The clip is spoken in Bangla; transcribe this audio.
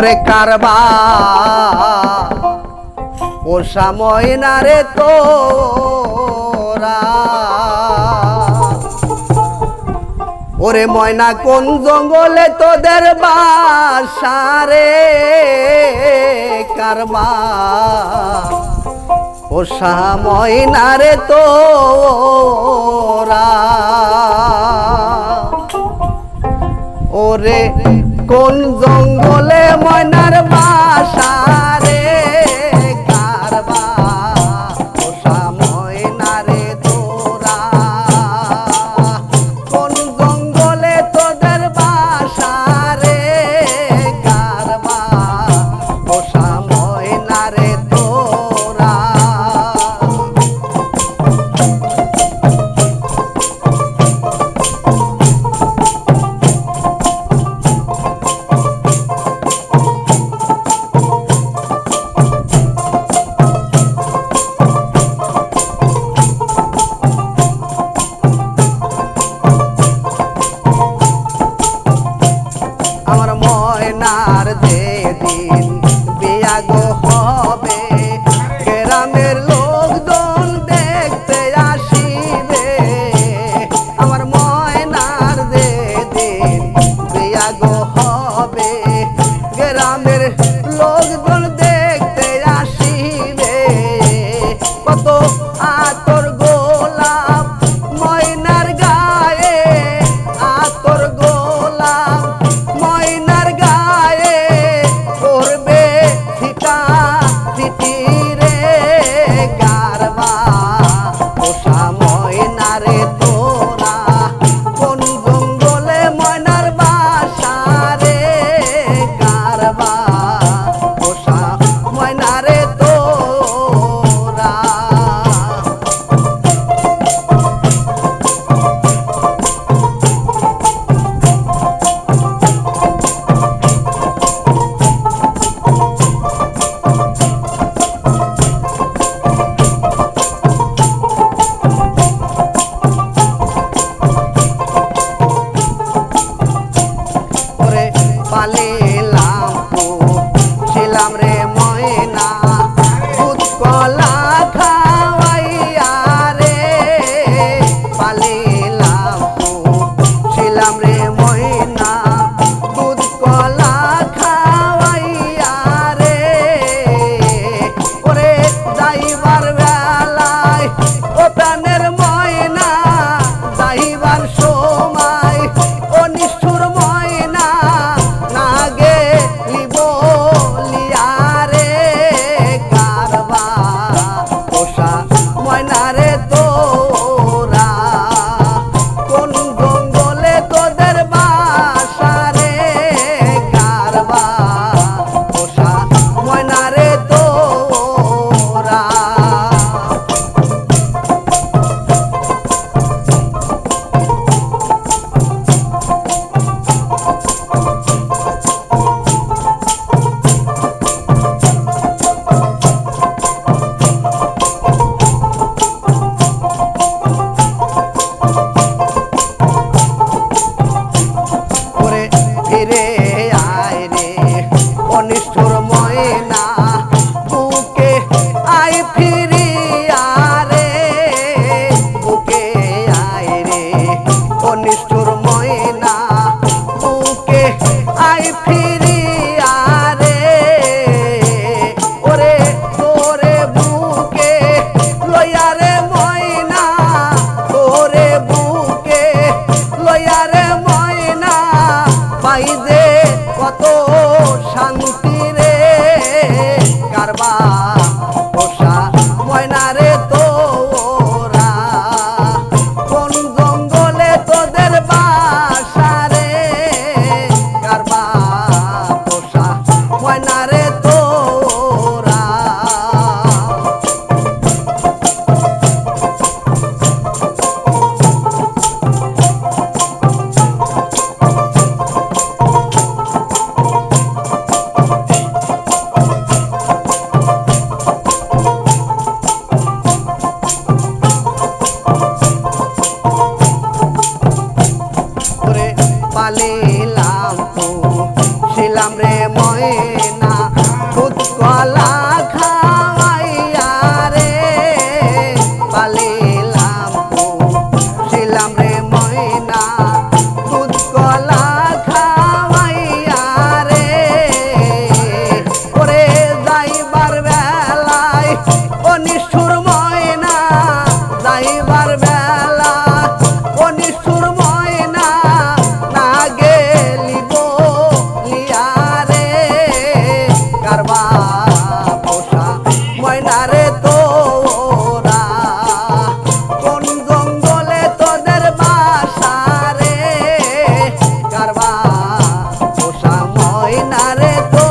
করে কারবা। ও সময় না রে তোরা। ওরে ময়না, কোন জঙ্গলে তোদের বাসারে কারবা? ও ময়না রে তোরা। ওরে কোন জঙ্গ I know. 的花呗。I ছিলাম তো। ছিলাম রে ময়না খুদ কলা খাওয়াইয়া রে তোরা। কোন জঙ্গলে তোদের বাসা রে? কারবা পোষা ময়না তোরা